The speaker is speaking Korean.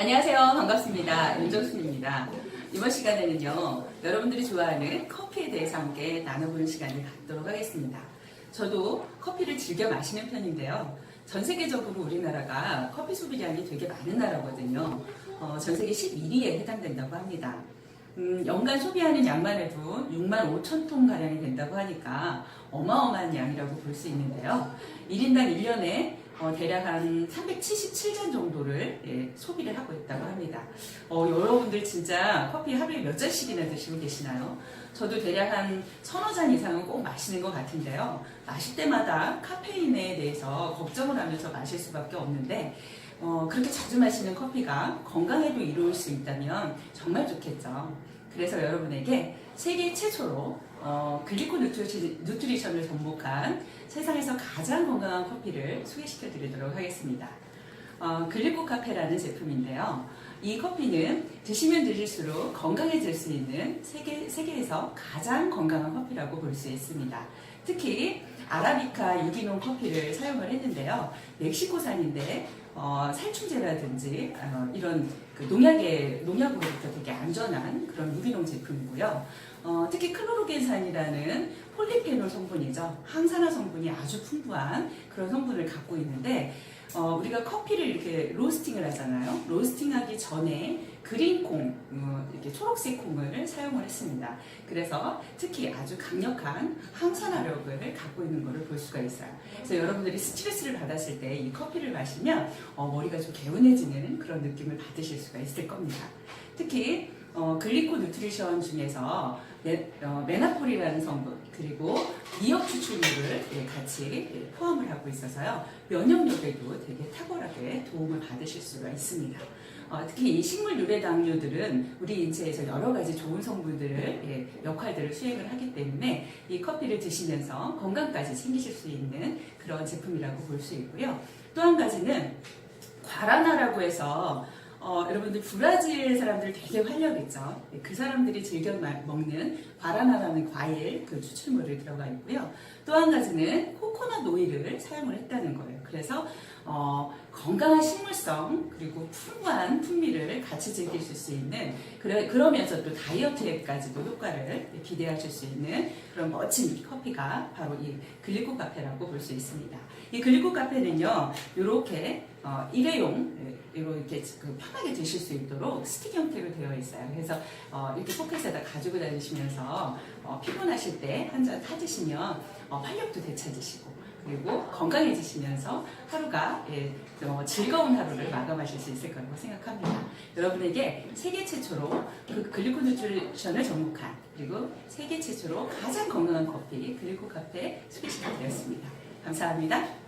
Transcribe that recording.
안녕하세요. 반갑습니다. 윤정순입니다. 이번 시간에는요, 여러분들이 좋아하는 커피에 대해서 함께 나눠보는 시간을 갖도록 하겠습니다. 저도 커피를 즐겨 마시는 편인데요. 전 세계적으로 우리나라가 커피 소비량이 되게 많은 나라거든요. 어, 전 세계 11위에 해당된다고 합니다. 음, 연간 소비하는 양만 해도 6만 5천 톤 가량이 된다고 하니까 어마어마한 양이라고 볼 수 있는데요. 1인당 1년에 어, 대략 한 377잔 정도를 예, 소비를 하고 있다고 합니다. 어, 여러분들 진짜 커피 하루에 몇 잔씩이나 드시고 계시나요? 저도 대략 한 서너 잔 이상은 꼭 마시는 것 같은데요. 마실 때마다 카페인에 대해서 걱정을 하면서 마실 수밖에 없는데 어, 그렇게 자주 마시는 커피가 건강에도 이로울 수 있다면 정말 좋겠죠. 그래서 여러분에게 세계 최초로 어, 글리코 누트리시, 누트리 션을 접목한 세상에서 가장 건강한 커피를 소개시켜 드리도록 하겠습니다. 어, 글리코 카페라는 제품인데요. 이 커피는 드시면 드실수록 건강해질 수 있는 세계, 세계에서 가장 건강한 커피라고 볼 수 있습니다. 특히 아라비카 유기농 커피를 사용을 했는데요. 멕시코산인데 어, 살충제라든지 어, 이런 그 농약의 농약으로부터 되게 안전한 그런 유기농 제품이고요. 어, 특히 클로로겐산이라는 폴리페놀 성분이죠. 항산화 성분이 아주 풍부한 그런 성분을 갖고 있는데 어, 우리가 커피를 이렇게 로스팅을 하잖아요. 로스팅하기 전에 그린콩, 어, 이렇게 초록색 콩을 사용을 했습니다. 그래서 특히 아주 강력한 항산화력을 갖고 있는 것을 볼 수가 있어요. 그래서 여러분들이 스트레스를 받았을 때 이 커피를 마시면 어, 머리가 좀 개운해지는 그런 느낌을 받으실 수가 있을 겁니다. 특히 어, 글리코 누트리션 중에서 메, 어, 메나폴이라는 성분 그리고 미역 추출물을 예, 같이 예, 포함을 하고 있어서요 면역력에도 되게 탁월하게 도움을 받으실 수가 있습니다. 어, 특히 이 식물 유래 당류들은 우리 인체에서 여러 가지 좋은 성분들을 예, 역할들을 수행을 하기 때문에 이 커피를 드시면서 건강까지 챙기실 수 있는 그런 제품이라고 볼 수 있고요. 또 한 가지는 과라나라고 해서 어, 여러분들 브라질 사람들 되게 활력 있죠. 네, 그 사람들이 즐겨 마- 먹는 바라나라는 과일 그 추출물이 들어가 있고요. 또 한 가지는 코 코넛 오일을 사용을 했다는 거예요. 그래서 어, 건강한 식물성 그리고 풍부한 풍미를 같이 즐기실 수 있는 그러, 그러면서 또 다이어트에까지도 효과를 기대하실 수 있는 그런 멋진 커피가 바로 이 글리코 카페라고 볼 수 있습니다. 이 글리코 카페는요, 이렇게 어, 일회용 이렇게 그 편하게 드실 수 있도록 스틱 형태로 되어 있어요. 그래서 어, 이렇게 포켓에다 가지고 다니시면서 어, 피곤하실 때 한 잔 타드시면 어, 활력도 되찾으시고 그리고 건강해지시면서 하루가 예, 어, 즐거운 하루를 마감하실 수 있을 거라고 생각합니다. 여러분에게 세계 최초로 그 글리코 누트리션을 접목한 그리고 세계 최초로 가장 건강한 커피 글리코 카페 소개시켜드렸습니다. 감사합니다.